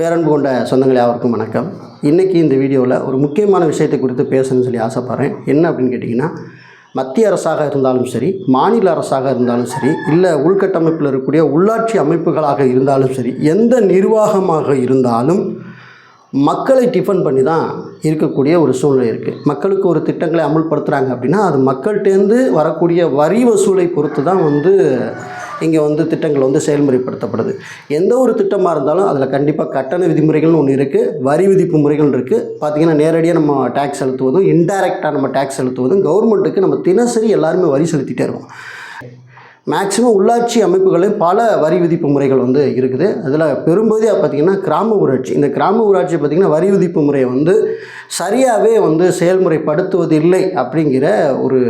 பேரன்பு கொண்ட சொந்தங்கள் யாவருக்கும் வணக்கம். இன்றைக்கி இந்த வீடியோவில் ஒரு முக்கியமான விஷயத்தை குறித்து பேசணும்னு சொல்லி ஆசைப்பட்றேன். என்ன அப்படின்னு கேட்டிங்கன்னா மத்திய அரசாக இருந்தாலும் சரி மாநில அரசாக இருந்தாலும் சரி இல்லை உள்கட்டமைப்பில் இருக்கக்கூடிய உள்ளாட்சி அமைப்புகளாக இருந்தாலும் சரி எந்த நிர்வாகமாக இருந்தாலும் மக்களை டிஃபன் பண்ணி தான் இருக்கக்கூடிய ஒரு சூழ்நிலை இருக்குது மக்களுக்கு ஒரு திட்டங்களை அமல்படுத்துகிறாங்க அப்படின்னா அது மக்கள்கிட்டேருந்து வரக்கூடிய வரி வசூலை பொறுத்து தான் வந்து இங்கே வந்து திட்டங்கள் வந்து செயல்முறைப்படுத்தப்படுது. எந்த ஒரு திட்டமாக இருந்தாலும் அதில் கண்டிப்பாக கட்டண விதிமுறைகள்னு ஒன்று இருக்குது வரி விதிப்பு முறைகள் இருக்குது பார்த்திங்கன்னா நேரடியாக நம்ம டேக்ஸ் செலுத்துவதும் இன்டைரக்டாக நம்ம டேக்ஸ் செலுத்துவதும் கவர்மெண்ட்டுக்கு நம்ம தினசரி எல்லாருமே வரி செலுத்திட்டே இருக்கோம் மேக்சிமம் உள்ளாட்சி அமைப்புகளையும் பல வரி விதிப்பு முறைகள் வந்து இருக்குது. அதில் பெரும்பகுதியாக பார்த்திங்கன்னா கிராம ஊராட்சி. இந்த கிராம ஊராட்சி பார்த்திங்கன்னா வரி விதிப்பு முறையை வந்து சரியாகவே வந்து செயல்முறைப்படுத்துவதில்லை அப்படிங்கிற ஒரு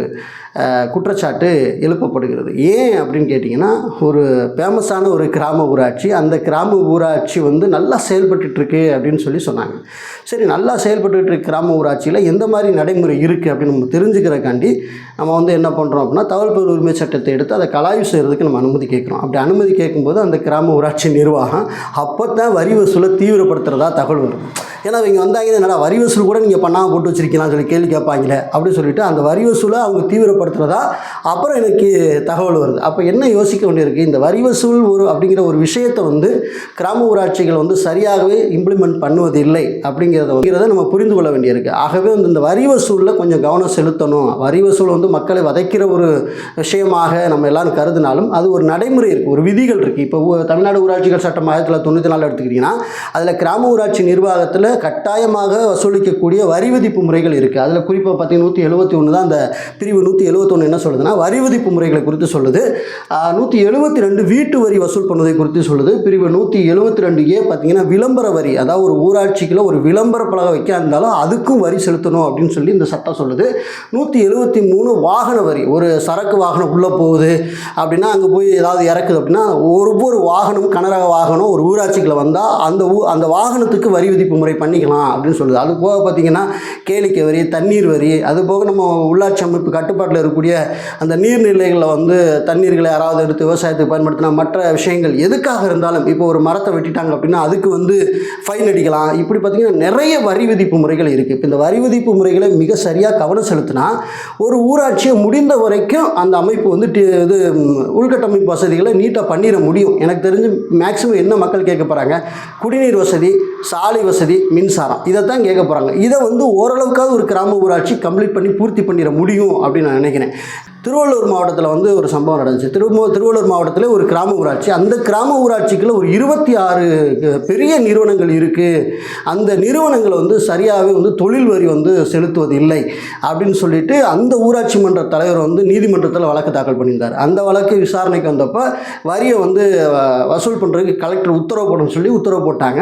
குற்றச்சாட்டு எழுப்பப்படுகிறது. ஏன் அப்படின்னு கேட்டிங்கன்னா ஒரு ஃபேமஸான ஒரு கிராம ஊராட்சி அந்த கிராம ஊராட்சி வந்து நல்லா செயல்பட்டுருக்கு அப்படின்னு சொல்லி சொன்னாங்க. சரி நல்லா செயல்பட்டுருக்கு கிராம ஊராட்சியில் எந்த மாதிரி நடைமுறை இருக்குது அப்படின்னு நம்ம தெரிஞ்சுக்கிறக்காண்டி நம்ம வந்து என்ன பண்ணுறோம் அப்படின்னா தகவல் பெரு உரிமை சட்டத்தை எடுத்து அதை கலாய்வு செய்கிறதுக்கு நம்ம அனுமதி கேட்குறோம். அப்படி அனுமதி கேட்கும்போது அந்த கிராம ஊராட்சி நிர்வாகம் அப்போ தான் வரி வசூலை தீவிரப்படுத்துகிறதா தகவல் வரும் ஏன்னா இவங்க வந்தாங்கன்னா வரி வசூல் கூட நீங்கள் பண்ணாமல் போட்டு வச்சிருக்கீங்களான்னு சொல்லி கேள்வி கேட்பாங்களே அப்படின்னு சொல்லிட்டு அந்த வரி வசூலை அவங்க தீவிரப்படுத்துகிறதா அப்புறம் எனக்கு தகவல் வருது. அப்போ என்ன யோசிக்க வேண்டியிருக்கு? இந்த வரி வசூல் ஒரு அப்படிங்கிற ஒரு விஷயத்தை வந்து கிராம ஊராட்சிகள் வந்து சரியாகவே இம்ப்ளிமெண்ட் பண்ணுவது இல்லை அப்படிங்கிறத வந்து நம்ம புரிந்து கொள்ள வேண்டியிருக்கு. ஆகவே வந்து இந்த வரி வசூலில் கொஞ்சம் கவனம் செலுத்தணும். வரி வசூல் வந்து மக்களை வதைக்கிற ஒரு விஷயமாக நம்ம எல்லாரும் கருதினாலும் அது ஒரு நடைமுறை இருக்குது ஒரு விதிகள் இருக்குது இப்போ தமிழ்நாடு ஊராட்சிகள் சட்டம் ஆயிரத்தி தொள்ளாயிரத்தி தொண்ணூற்றி நாலு எடுத்துக்கிட்டிங்கன்னா அதில் கிராம ஊராட்சி நிர்வாகத்தில் கட்டாயமாக வசூலிக்கக்கூடிய வரி விதிப்பு முறைகள் இருக்குது அதில் குறிப்பாக பார்த்தீங்கன்னா நூற்றி எழுபத்தி ஒன்று தான் அந்த பிரிவு நூற்றி எழுபத்தொன்று என்ன சொல்லுதுன்னா வரி விதிப்பு முறைகளை குறித்து சொல்லுது. நூற்றி எழுபத்தி ரெண்டு வீட்டு வரி வசூல் பண்ணுவதை குறித்து சொல்லுது. பிரிவு நூற்றி எழுபத்தி ரெண்டு ஏ பார்த்தீங்கன்னா விளம்பர வரி அதாவது ஒரு ஊராட்சிக்குள்ள ஒரு விளம்பர பலகை வைக்க இருந்தாலும் அதுக்கும் வரி செலுத்தணும் அப்படின்னு சொல்லி இந்த சட்டம் சொல்லுது. நூற்றி எழுபத்தி மூணு வாகன வரி ஒரு சரக்கு வாகனம் உள்ளே போகுது அப்படின்னா அங்கே போய் ஏதாவது இறக்குது அப்படின்னா ஒவ்வொரு வாகனம் கனரக வாகனம் ஒரு ஊராட்சிக்குள்ள வந்தால் அந்த ஊ அந்த வாகனத்துக்கு வரி விதிப்பு முறை பண்ணிக்கலாம் அப்படின்னு சொல்லுது. அது போக பார்த்தீங்கன்னா கேளிக்கை வரி தண்ணீர் வரி அது போக நம்ம உள்ளாட்சி அமைப்பு கட்டுப்பாட்டில் இருக்கக்கூடிய அந்த நீர்நிலைகளில் வந்து தண்ணீர்களை யாராவது எடுத்து விவசாயத்துக்கு பயன்படுத்தினா மற்ற விஷயங்கள் எதுக்காக இருந்தாலும் இப்போ ஒரு மரத்தை வெட்டிட்டாங்க அப்படின்னா அதுக்கு வந்து ஃபைன் அடிக்கலாம். இப்படி பார்த்தீங்கன்னா நிறைய வரி விதிப்பு முறைகள் இருக்குது இப்போ இந்த வரி விதிப்பு முறைகளை மிக சரியாக கவனம் செலுத்தினா ஒரு ஊராட்சியை முடிந்த வரைக்கும் அந்த அமைப்பு வந்து டி- இது உள்கட்டமைப்பு வசதிகளை நீட்டாக பண்ணிட முடியும். எனக்கு தெரிஞ்சு மேக்ஸிமம் என்ன மக்கள் கேட்க போகிறாங்க குடிநீர் வசதி சாலை வசதி மின்சாரம். இதை தான் கேட்க போகிறாங்க இதை வந்து ஓரளவுக்காவது ஒரு கிராம ஊராட்சி கம்ப்ளீட் பண்ணி பூர்த்தி பண்ணிட முடியும் அப்படின்னு நான் நினைக்கிறேன். திருவள்ளூர் மாவட்டத்தில் வந்து ஒரு சம்பவம் நடந்துச்சு. திரும்ப திருவள்ளூர் மாவட்டத்தில் ஒரு கிராம ஊராட்சி. அந்த கிராம ஊராட்சிக்குள்ளே ஒரு இருபத்தி ஆறு பெரிய நிறுவனங்கள் இருக்குது அந்த நிறுவனங்கள் வந்து சரியாகவே வந்து தொழில் வரி வந்து செலுத்துவது இல்லை அப்படின்னு சொல்லிட்டு அந்த ஊராட்சி மன்ற தலைவர் வந்து நீதிமன்றத்தில் வழக்கு தாக்கல் பண்ணியிருந்தார். அந்த வழக்கு விசாரணைக்கு வந்தப்போ வரியை வந்து வசூல் பண்ணுறதுக்கு கலெக்டர் உத்தரவு போடணும்னு சொல்லி உத்தரவு போட்டாங்க.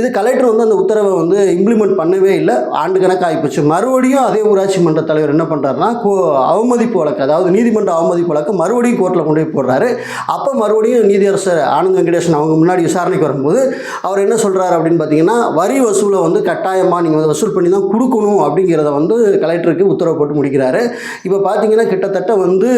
இது கலெக்டர் வந்து அந்த உத்தரவை வந்து இம்ப்ளிமெண்ட் பண்ணவே இல்லை. ஆண்டு கணக்காக போச்சு. மறுபடியும் அதே ஊராட்சி மன்ற தலைவர் என்ன பண்ணுறாருனா கோ அவமதிப்பு வழக்கு அதாவது நீதிமன்ற அவமதிப்பு வழக்கு மறுபடியும் கோர்ட்டில் கொண்டு போய் போடுறாரு. அப்போ மறுபடியும் நீதியரசர் ஆனந்த் வெங்கடேசன் அவங்க முன்னாடி விசாரணைக்கு வரும்போது அவர் என்ன சொல்கிறாரு அப்படின்னு பார்த்தீங்கன்னா வரி வசூலை வந்து கட்டாயமாக நீங்கள் வந்து வசூல் பண்ணி தான் கொடுக்கணும் அப்படிங்கிறத வந்து கலெக்டருக்கு உத்தரவு போட்டு முடிக்கிறாரு. இப்போ பார்த்தீங்கன்னா கிட்டத்தட்ட வந்து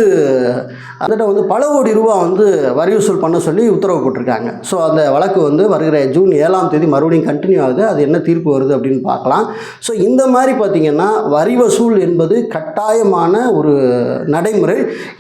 அதட்ட வந்து பல கோடி ரூபா வந்து வரி வசூல் பண்ண சொல்லி உத்தரவு போட்டிருக்காங்க. ஸோ அந்த வழக்கு வந்து வருகிற ஜூன் ஏழாம் தேதி மறுபடியும் கண்டினியூ ஆகுது. அது என்ன தீர்ப்பு வருது அப்படின்னு பார்க்கலாம். ஸோ இந்த மாதிரி பார்த்தீங்கன்னா வரி வசூல் என்பது கட்டாயமான ஒரு நடைமுறை.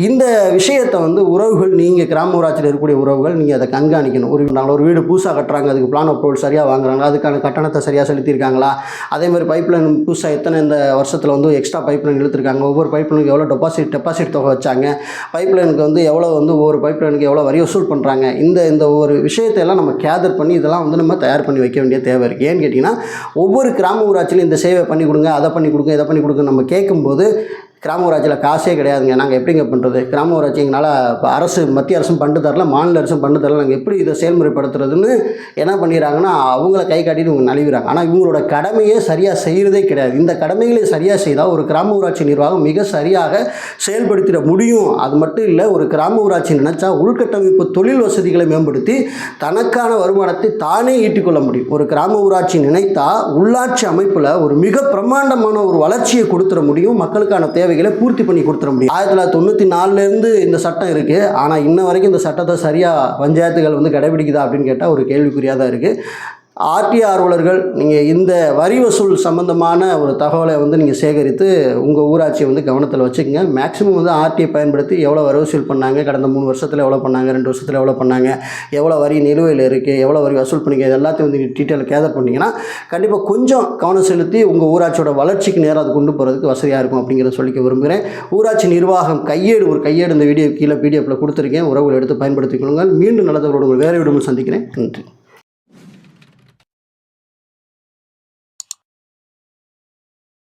இந்த விஷயத்தை வந்து உறவுகள் நீங்கள் கிராம ஊராட்சியில் இருக்கக்கூடிய உறவுகள் நீங்கள் அதை கண்காணிக்கணும். ஒரு நாங்கள் ஒரு வீடு புதுசாக கட்டுறாங்க அதுக்கு பிளான் அப்ரூவல் சரியாக வாங்குறாங்களா அதுக்கான கட்டணத்தை சரியாக செலுத்தியிருக்காங்களா? அதே மாதிரி பைப் லைன் புதுசாக எத்தனை இந்த வருஷத்தில் வந்து எக்ஸ்ட்ரா பைப் லைன் இழுத்துருக்காங்க ஒவ்வொரு பைப் லைனுக்கு எவ்வளோ டெபாசிட் டெபாசிட் தொகை வச்சாங்க பைப் லைனுக்கு வந்து எவ்வளோ வந்து ஒவ்வொரு பைப் லைனுக்கு எவ்வளோ வரி வசூல் பண்ணுறாங்க இந்த இந்த ஒரு விஷயத்தை எல்லாம் நம்ம கேதர் பண்ணி இதெல்லாம் வந்து நம்ம தயார் பண்ணி வைக்க வேண்டிய தேவை இருக்குது ஏன்னு கேட்டிங்கன்னா ஒவ்வொரு கிராம ஊராட்சியிலும் இந்த சேவை பண்ணி கொடுங்க அதை பண்ணி கொடுங்க இதை பண்ணி கொடுங்க நம்ம கேட்கும்போது கிராம ஊராட்சியில் காசே கிடையாதுங்க. நாங்கள் எப்படிங்க பண்ணுறது கிராம ஊராட்சி எங்களால் இப்போ அரசு மத்திய அரசும் பண்ணு தரல மாநில அரசும் பண்ணு தரல. நாங்கள் எப்படி இதை செயல்முறைப்படுத்துறதுன்னு என்ன பண்ணிடுறாங்கன்னா அவங்கள கை காட்டிட்டு இவங்க நழுவிறாங்க ஆனால் இவங்களோட கடமையே சரியாக செய்கிறதே கிடையாது. இந்த கடமைகளை சரியாக செய்தால் ஒரு கிராம ஊராட்சி நிர்வாகம் மிக சரியாக செயல்படுத்திட முடியும். அது மட்டும் இல்லை ஒரு கிராம ஊராட்சி நினச்சா உள்கட்டமைப்பு தொழில் வசதிகளை மேம்படுத்தி தனக்கான வருமானத்தை தானே ஈட்டிக்கொள்ள முடியும். ஒரு கிராம ஊராட்சி நினைத்தா உள்ளாட்சி அமைப்பில் ஒரு மிக பிரம்மாண்டமான ஒரு வளர்ச்சியை கொடுத்துட முடியும். மக்களுக்கான தேவை தேவைகளை பூர்த்தி பண்ணி கொடுத்துட முடியும். ஆயிரத்தி தொள்ளாயிரத்தி தொண்ணூற்றி நாலுலேருந்து இந்த சட்டம் இருக்குது ஆனால் இன்ன வரைக்கும் இந்த சட்டத்தை சரியாக பஞ்சாயத்துகள் வந்து கடைபிடிக்குதா அப்படின்னு கேட்டால் ஒரு கேள்விக்குறியாக தான் இருக்குது ஆர்டி ஆர்வலர்கள் நீங்கள் இந்த வரி வசூல் சம்மந்தமான ஒரு தகவலை வந்து நீங்கள் சேகரித்து உங்கள் ஊராட்சியை வந்து கவனத்தில் வச்சுக்கோங்க. மேக்ஸிமம் வந்து ஆர்டியை பயன்படுத்தி எவ்வளோ வரி வசூல் பண்ணாங்க கடந்த மூணு வருஷத்தில் எவ்வளோ பண்ணாங்க ரெண்டு வருஷத்தில் எவ்வளோ பண்ணாங்க எவ்வளோ வரி நிலுவையில் இருக்குது எவ்வளோ வரி வசூல் பண்ணிக்க இது எல்லாத்தையும் வந்து டீட்டெயில் கேதர் பண்ணிங்கன்னா கண்டிப்பாக கொஞ்சம் கவனம் செலுத்தி உங்கள் ஊராட்சியோட வளர்ச்சிக்கு நேராக அது கொண்டு போகிறதுக்கு வசதியாக இருக்கும் அப்படிங்கிறத சொல்லிக்க விரும்புகிறேன். ஊராட்சி நிர்வாகம் கையேடு ஒரு கையேடு இந்த வீடியோ கீழே பிடிஎஃப்பில் கொடுத்துருக்கேன். உறவுகள் எடுத்து பயன்படுத்திக்கொள்ளுங்கள். மீண்டும் நல்லதவரோடு உங்கள் வேறு விடுமுறை சந்திக்கிறேன். நன்றி.